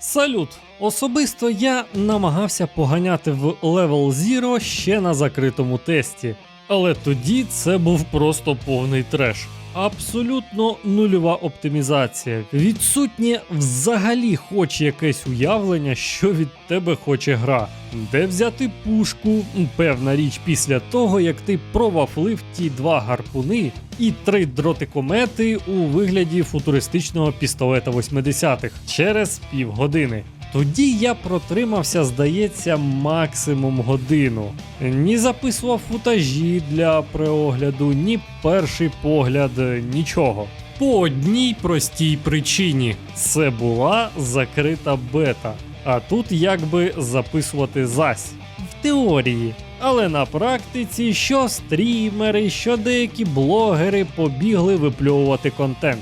Салют! Особисто я намагався поганяти в Level Zero ще на закритому тесті. Але тоді це був просто повний треш. Абсолютно нульова оптимізація. Відсутнє взагалі хоч якесь уявлення, що від тебе хоче гра. Де взяти пушку? Певна річ після того, як ти провафлив ті два гарпуни і три дротикомети у вигляді футуристичного пістолета 80-х через півгодини. Тоді я протримався, здається, максимум годину. Ні записував футажі для преогляду, ні перший погляд, нічого. По одній простій причині це була закрита бета. А тут якби записувати зась в теорії. Але на практиці що стрімери, що деякі блогери побігли випльовувати контент.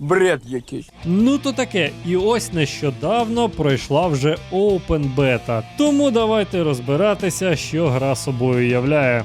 Бред якийсь. Ну то таке, і ось нещодавно пройшла вже Open Beta. Тому давайте розбиратися, що гра собою являє.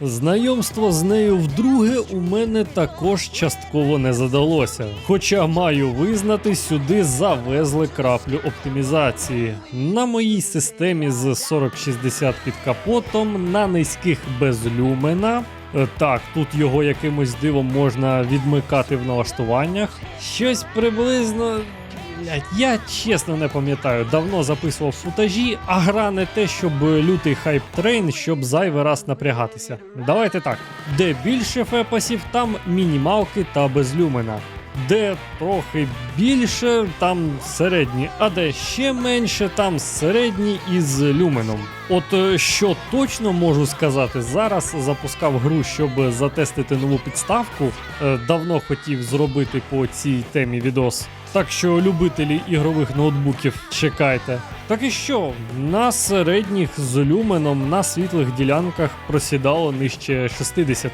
Знайомство з нею вдруге у мене також частково не задалося. Хоча маю визнати, сюди завезли краплю оптимізації. На моїй системі з 4060 під капотом, на низьких без люмена. Е, Так, тут його якимось дивом можна відмикати в налаштуваннях. Щось приблизно. Блять, я чесно не пам'ятаю, давно записував футажі, а гра не те, щоб лютий хайп трейн, щоб зайвий раз напрягатися. Давайте так: де більше фепасів, там мінімалки та без люмена. Де трохи більше, там середні, а де ще менше, там середні із люменом. От е, що точно можу сказати, зараз запускав гру, щоб затестити нову підставку. Е, Давно хотів зробити по цій темі відос. Так що любителі ігрових ноутбуків чекайте. Так і що, на середніх з люменом на світлих ділянках просідало нижче 60.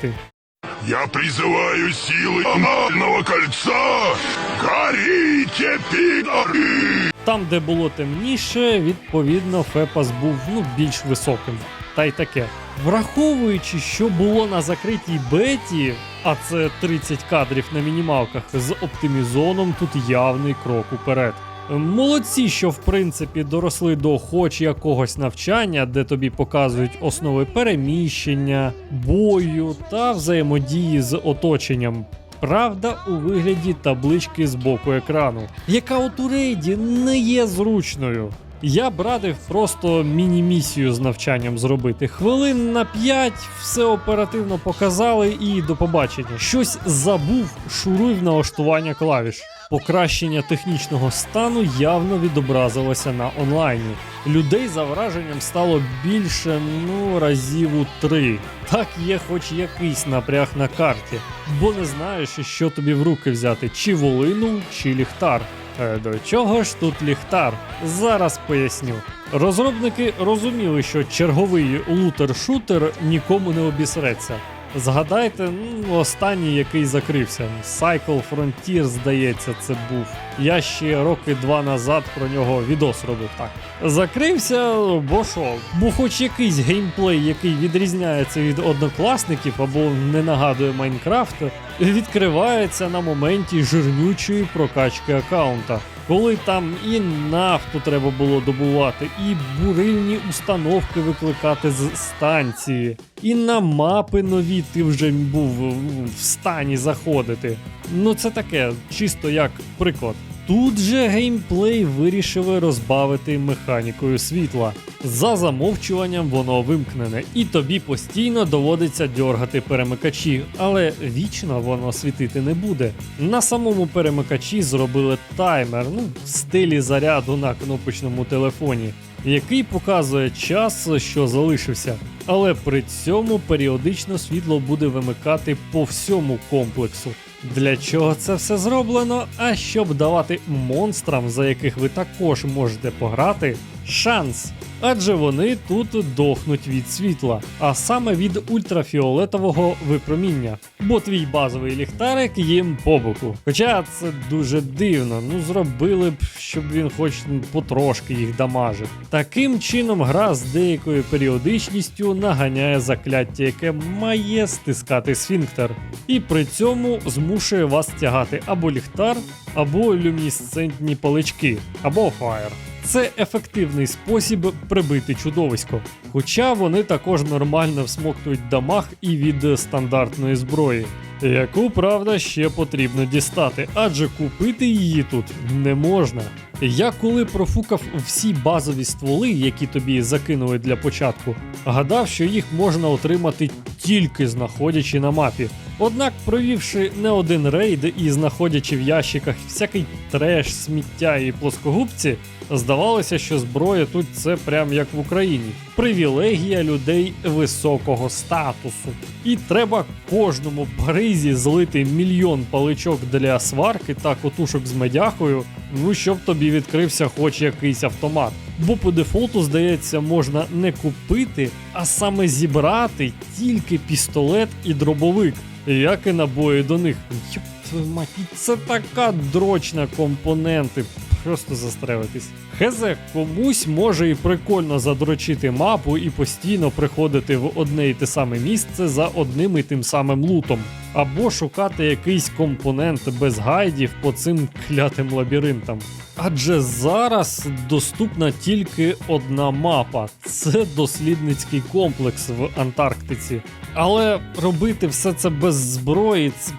Я призываю силы анального кольца! Горите, пидоры! Там, де було темніше, відповідно, Фепас був ну, більш високим. Та й таке. Враховуючи, що було на закритій беті, а це 30 кадрів на мінімалках, з оптимізоном тут явний крок уперед. Молодці, що в принципі доросли до хоч якогось навчання, де тобі показують основи переміщення, бою та взаємодії з оточенням. Правда, у вигляді таблички з боку екрану, яка у рейді не є зручною. Я б радив просто міні-місію з навчанням зробити. Хвилин на 5 все оперативно показали і до побачення. Щось забув, шуруй в налаштування клавіш. Покращення технічного стану явно відобразилося на онлайні. Людей за враженням стало більше ну разів у три. Так є хоч якийсь напряг на карті, бо не знаєш, що тобі в руки взяти, чи волину, чи ліхтар. Е, До чого ж тут ліхтар? Зараз поясню. Розробники розуміли, що черговий лутер-шутер нікому не обісреться. Згадайте, ну, останній, який закрився. Cycle Frontier, здається, це був. Я ще роки два назад про нього відос робив так. Закрився, бо що? Бо хоч якийсь геймплей, який відрізняється від однокласників або не нагадує Майнкрафт, відкривається на моменті жирнючої прокачки аккаунта. Коли там і нафту треба було добувати, і бурильні установки викликати з станції, і на мапи нові ти вже був в стані заходити. Ну це таке, чисто як приклад. Тут же геймплей вирішили розбавити механікою світла. За замовчуванням воно вимкнене, і тобі постійно доводиться дьоргати перемикачі, але вічно воно світити не буде. На самому перемикачі зробили таймер, ну в стилі заряду на кнопочному телефоні, який показує час, що залишився. Але при цьому періодично світло буде вимикати по всьому комплексу. Для чого це все зроблено? А щоб давати монстрам, за яких ви також можете пограти, шанс. адже вони тут дохнуть від світла, а саме від ультрафіолетового випроміння. Бо твій базовий ліхтарик їм по боку. Хоча це дуже дивно, ну зробили б, щоб він хоч потрошки їх дамажив. Таким чином, гра з деякою періодичністю наганяє закляття, яке має стискати сфінктер, і при цьому змушує вас тягати або ліхтар, або люмінесцентні палички, або фаєр. Це ефективний спосіб прибити чудовисько. Хоча вони також нормально всмоктують дамаг і від стандартної зброї, яку правда ще потрібно дістати, адже купити її тут не можна. Я коли профукав всі базові стволи, які тобі закинули для початку, гадав, що їх можна отримати тільки знаходячи на мапі. Однак, провівши не один рейд і знаходячи в ящиках всякий треш, сміття і плоскогубці, здавалося, що зброя тут це прям як в Україні. Привілегія людей високого статусу. І треба кожному баризі злити мільйон паличок для сварки та котушок з медяхою, ну щоб тобі відкрився хоч якийсь автомат. Бо по дефолту, здається, можна не купити, а саме зібрати тільки пістолет і дробовик, як і набої до них. Йоп твою мать, це така дрочна компоненти. Просто застрелитись. Хезе, комусь може і прикольно задрочити мапу і постійно приходити в одне і те саме місце за одним і тим самим лутом, або шукати якийсь компонент без гайдів по цим клятим лабіринтам. Адже зараз доступна тільки одна мапа це дослідницький комплекс в Антарктиці. Але робити все це без зброї це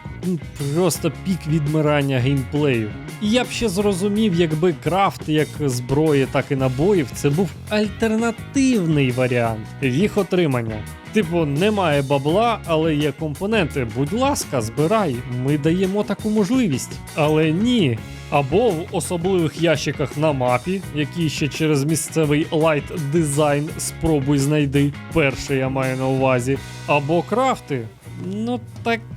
просто пік відмирання геймплею. І я б ще зрозумів, якби крафт як зброї, так і набоїв це був альтернативний варіант їх отримання. Типу, немає бабла, але є компоненти. Будь ласка, збирай, ми даємо таку можливість. Але ні. Або в особливих ящиках на мапі, які ще через місцевий лайт дизайн спробуй знайди. Перше я маю на увазі. Або крафти. Ну таке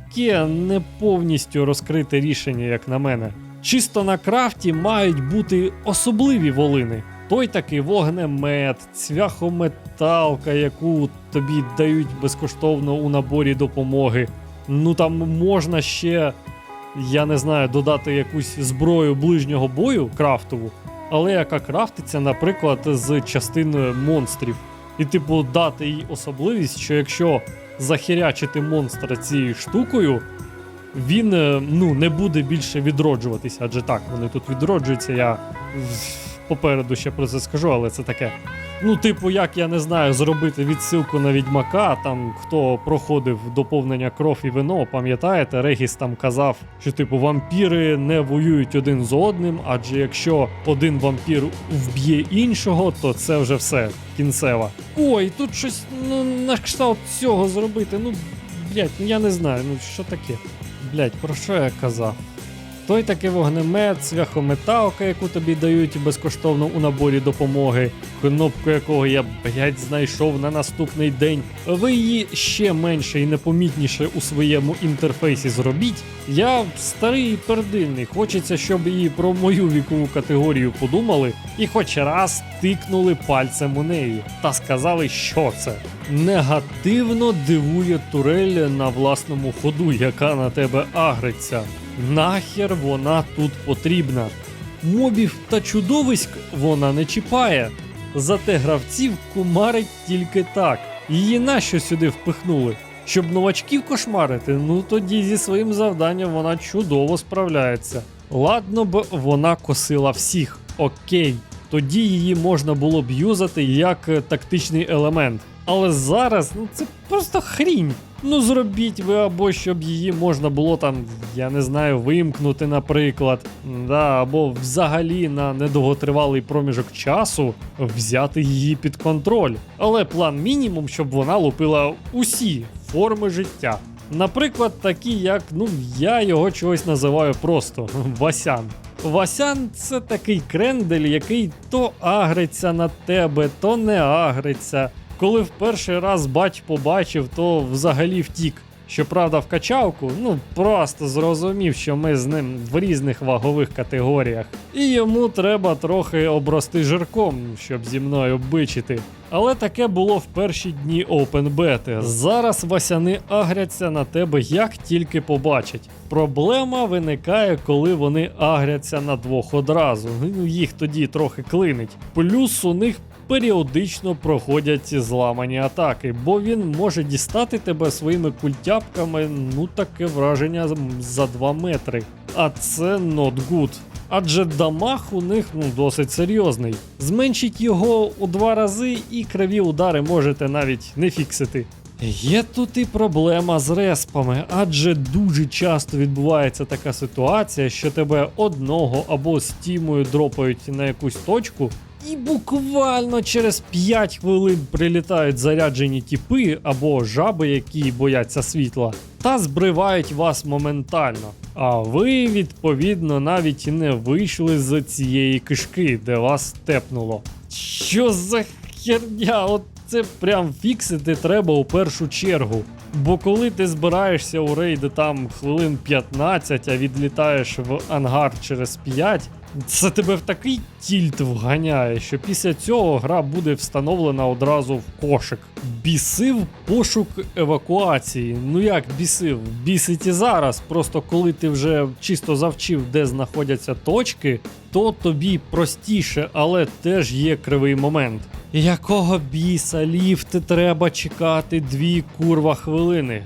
не повністю розкрите рішення, як на мене. Чисто на крафті мають бути особливі волини. Той такий вогнемет, цвяхометалка, яку тобі дають безкоштовно у наборі допомоги. Ну там можна ще, я не знаю, додати якусь зброю ближнього бою крафтову, але яка крафтиться, наприклад, з частиною монстрів. І, типу, дати їй особливість, що якщо захерячити монстра цією штукою, він е, ну, не буде більше відроджуватися. Адже так, вони тут відроджуються. Я попереду ще про це скажу, але це таке. Ну, типу, як я не знаю, зробити відсилку на відьмака. Там хто проходив доповнення кров і вино, пам'ятаєте, Регіс там казав, що типу вампіри не воюють один з одним, адже якщо один вампір вб'є іншого, то це вже все кінцева. Ой, тут щось ну, на кшталт цього зробити. Ну, блять, я не знаю, ну що таке. Блять, про що я казав? Той такий вогнемет, цвяхометалка, яку тобі дають безкоштовно у наборі допомоги, кнопку якого я, блять, знайшов на наступний день. Ви її ще менше і непомітніше у своєму інтерфейсі зробіть. Я старий і пердильний. Хочеться, щоб і про мою вікову категорію подумали, і хоч раз тикнули пальцем у неї та сказали, що це. Негативно дивує турель на власному ходу, яка на тебе агриться. Нахер вона тут потрібна. Мобів та чудовиськ вона не чіпає. Зате гравців кумарить тільки так. Її нащо сюди впихнули? Щоб новачків кошмарити, ну тоді зі своїм завданням вона чудово справляється. Ладно б вона косила всіх, окей. Тоді її можна було б юзати як е, тактичний елемент. Але зараз ну це просто хрінь. Ну зробіть ви або щоб її можна було там, я не знаю, вимкнути, наприклад, да, або взагалі на недовготривалий проміжок часу взяти її під контроль. Але план мінімум, щоб вона лупила усі форми життя. Наприклад, такі, як ну я його чогось називаю просто Васян. Васян це такий крендель, який то агриться на тебе, то не агриться. Коли в перший раз бач побачив, то взагалі втік. Щоправда, в качалку, ну просто зрозумів, що ми з ним в різних вагових категоріях, і йому треба трохи обрости жирком, щоб зі мною бичити. Але таке було в перші дні Beta. Зараз васяни агряться на тебе як тільки побачать. Проблема виникає, коли вони агряться на двох одразу. Ну, Їх тоді трохи клинить. Плюс у них періодично проходять ці зламані атаки, бо він може дістати тебе своїми культяпками, ну таке враження за 2 метри. А це not good. Адже дамаг у них ну, досить серйозний. Зменшіть його у два рази, і криві удари можете навіть не фіксити. Є тут і проблема з респами, адже дуже часто відбувається така ситуація, що тебе одного або з тімою дропають на якусь точку, і буквально через 5 хвилин прилітають заряджені тіпи або жаби, які бояться світла, та збривають вас моментально. А ви, відповідно, навіть не вийшли з цієї кишки, де вас тепнуло. Що за херня? От це прям фіксити треба у першу чергу. Бо коли ти збираєшся у рейди там хвилин 15, а відлітаєш в ангар через 5, це тебе в такий тільт вганяє, що після цього гра буде встановлена одразу в кошик. Бісив пошук евакуації. Ну як бісив? Бісить і зараз. Просто коли ти вже чисто завчив, де знаходяться точки, то тобі простіше, але теж є кривий момент. Якого біса ліфти треба чекати дві курва хвилини?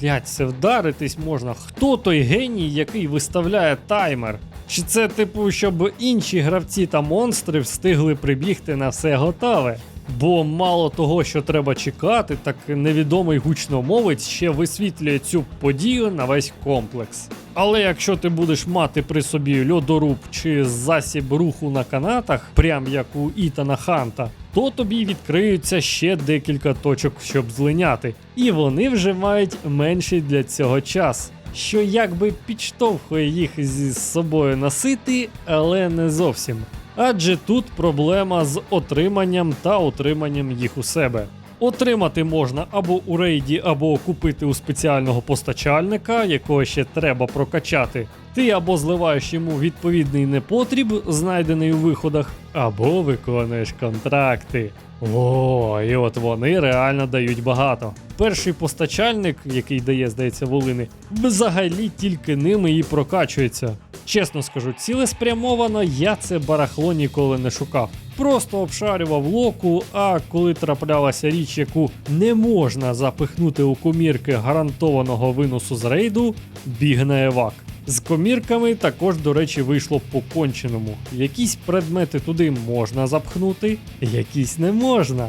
Блять, це вдаритись можна. Хто той геній, який виставляє таймер? Чи це типу, щоб інші гравці та монстри встигли прибігти на все готове? Бо мало того, що треба чекати, так невідомий гучномовець ще висвітлює цю подію на весь комплекс. Але якщо ти будеш мати при собі льодоруб чи засіб руху на канатах, прям як у Ітана Ханта, то тобі відкриються ще декілька точок, щоб злиняти. І вони вже мають менший для цього час. Що якби підштовхує їх зі собою носити, але не зовсім. Адже тут проблема з отриманням та отриманням їх у себе. Отримати можна або у рейді, або купити у спеціального постачальника, якого ще треба прокачати. Ти або зливаєш йому відповідний непотріб, знайдений у виходах, або виконуєш контракти. О, і от вони реально дають багато. Перший постачальник, який дає, здається, волини, взагалі тільки ними і прокачується. Чесно скажу, цілеспрямовано я це барахло ніколи не шукав. Просто обшарював локу, а коли траплялася річ, яку не можна запихнути у комірки гарантованого виносу з рейду, біг на евак. З комірками також, до речі, вийшло по конченому. Якісь предмети туди можна запхнути, якісь не можна.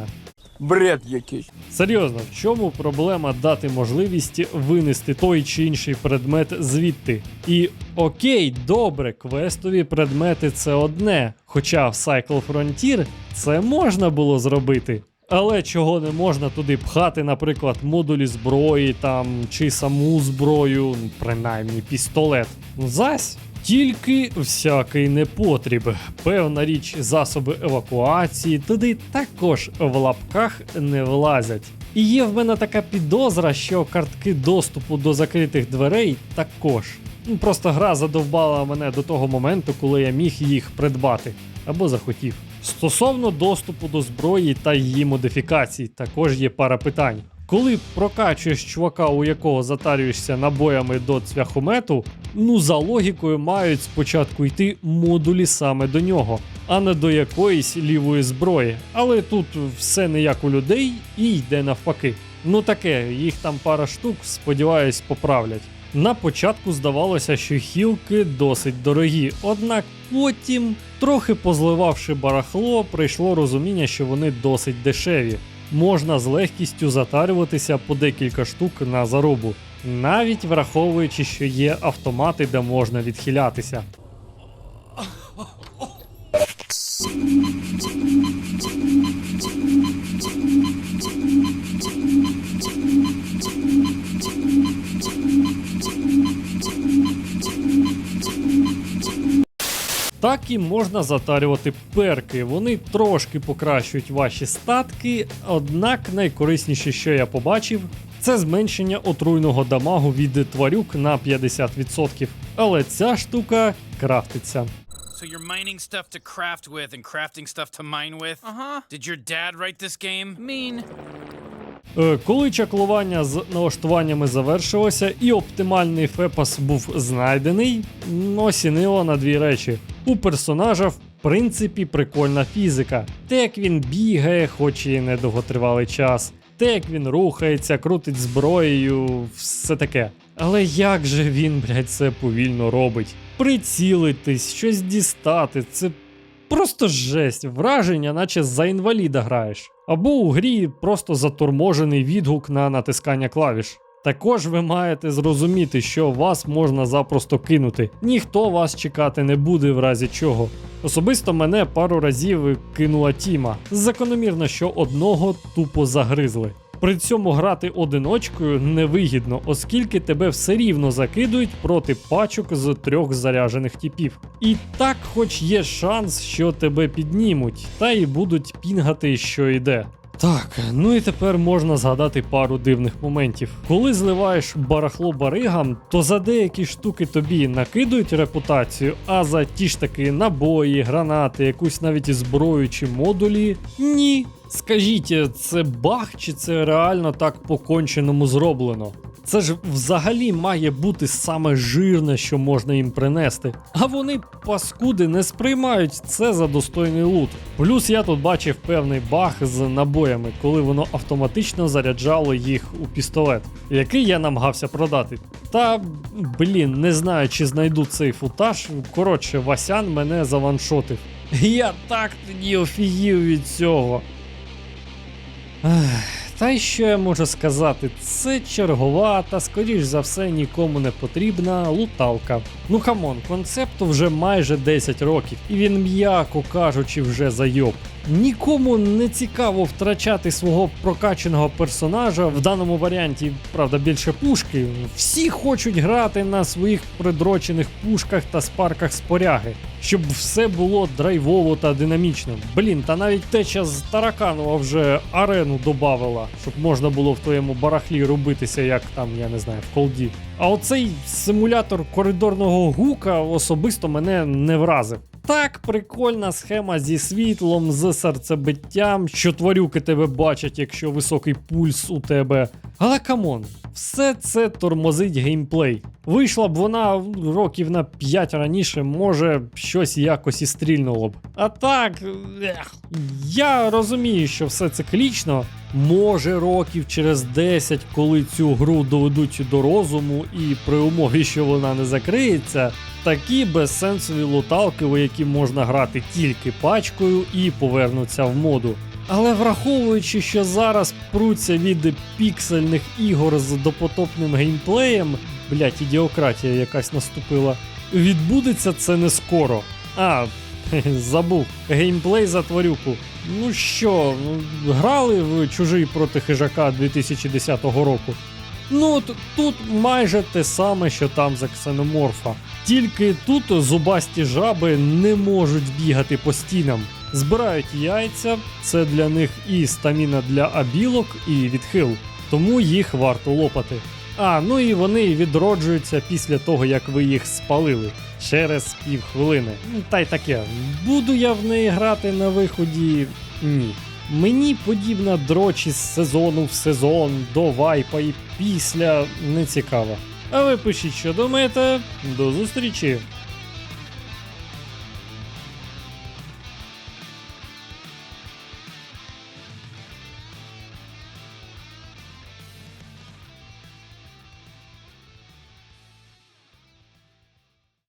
Бред якийсь. Серйозно, в чому проблема дати можливість винести той чи інший предмет звідти? І окей, добре, квестові предмети це одне. Хоча в Cycle Frontier це можна було зробити. Але чого не можна туди пхати, наприклад, модулі зброї там чи саму зброю, ну, принаймні пістолет. Зась. Тільки всякий непотріб. Певна річ, засоби евакуації туди також в лапках не влазять. І є в мене така підозра, що картки доступу до закритих дверей також. Ну, Просто гра задовбала мене до того моменту, коли я міг їх придбати або захотів. Стосовно доступу до зброї та її модифікацій, також є пара питань. Коли прокачуєш чувака, у якого затарюєшся набоями до цвяхомету, ну за логікою мають спочатку йти модулі саме до нього, а не до якоїсь лівої зброї. Але тут все не як у людей і йде навпаки. Ну таке, їх там пара штук, сподіваюсь, поправлять. На початку здавалося, що хілки досить дорогі, однак потім, трохи позливавши барахло, прийшло розуміння, що вони досить дешеві. Можна з легкістю затарюватися по декілька штук на заробу, навіть враховуючи, що є автомати, де можна відхилятися. Так і можна затарювати перки. Вони трошки покращують ваші статки, однак найкорисніше, що я побачив, Це зменшення отруйного дамагу від тварюк на 50%. Але ця штука крафтиться. So you're mining stuff to craft with and crafting stuff to mine with? Uh huh. Did your dad write this game? Mean. Е, Коли чаклування з налаштуваннями завершилося і оптимальний фепас був знайдений, осінило на дві речі. У персонажа, в принципі, прикольна фізика. Те, як він бігає, хоч і недовготривалий час, те, як він рухається, крутить зброєю, все таке. Але як же він, блядь, це повільно робить? Прицілитись, щось дістати, це Просто жесть, враження, наче за інваліда граєш. Або у грі просто заторможений відгук на натискання клавіш. Також ви маєте зрозуміти, що вас можна запросто кинути. Ніхто вас чекати не буде в разі чого. Особисто мене пару разів кинула Тіма. Закономірно, що одного тупо загризли. При цьому грати одиночкою невигідно, оскільки тебе все рівно закидують проти пачок з трьох заряжених типів. І так, хоч є шанс, що тебе піднімуть, та й будуть пінгати, що йде. Так, ну і тепер можна згадати пару дивних моментів. Коли зливаєш барахло баригам, то за деякі штуки тобі накидують репутацію, а за ті ж таки набої, гранати, якусь навіть зброю чи модулі ні. Скажіть, це баг чи це реально так по-конченому зроблено? Це ж взагалі має бути саме жирне, що можна їм принести. А вони, паскуди, не сприймають це за достойний лут. Плюс я тут бачив певний баг з набоями, коли воно автоматично заряджало їх у пістолет, який я намагався продати. Та блін, не знаю, чи знайду цей футаж. Коротше, Васян мене заваншотив. Я так тоді офігів від цього. Та й що я можу сказати? Це чергова та, скоріш за все, нікому не потрібна луталка. Ну камон, концепту вже майже 10 років, і він, м'яко кажучи, вже зайоб. Нікому не цікаво втрачати свого прокачаного персонажа в даному варіанті, правда, більше пушки. Всі хочуть грати на своїх придрочених пушках та спарках споряги, щоб все було драйвово та динамічно. Блін, та навіть теча з Тараканова вже арену добавила, щоб можна було в твоєму барахлі робитися, як там, я не знаю, в колді. А оцей симулятор коридорного гука особисто мене не вразив. Так, прикольна схема зі світлом, з серцебиттям, що тварюки тебе бачать, якщо високий пульс у тебе. Але камон, все це тормозить геймплей. Вийшла б вона років на 5 раніше, може щось якось і стрільнуло б. А так, ех, я розумію, що все циклічно. Може, років через 10, коли цю гру доведуть до розуму, і при умові, що вона не закриється, такі безсенсові луталки, у які можна грати тільки пачкою і повернуться в моду. Але враховуючи, що зараз пруться від піксельних ігор з допотопним геймплеєм, блять, ідіократія якась наступила, відбудеться це не скоро. А, забув, геймплей за тварюку. Ну що, ну, грали в чужий проти хижака 2010 року? Ну, тут майже те саме, що там за ксеноморфа. Тільки тут зубасті жаби не можуть бігати по стінам. Збирають яйця, це для них і стаміна для абілок, і відхил, тому їх варто лопати. А, ну і вони відроджуються після того, як ви їх спалили через півхвилини. Та й таке. Буду я в неї грати на виході? Ні. Мені подібна дроч із сезону в сезон, до вайпа і після не цікава. А ви пишіть, що думаєте. До зустрічі!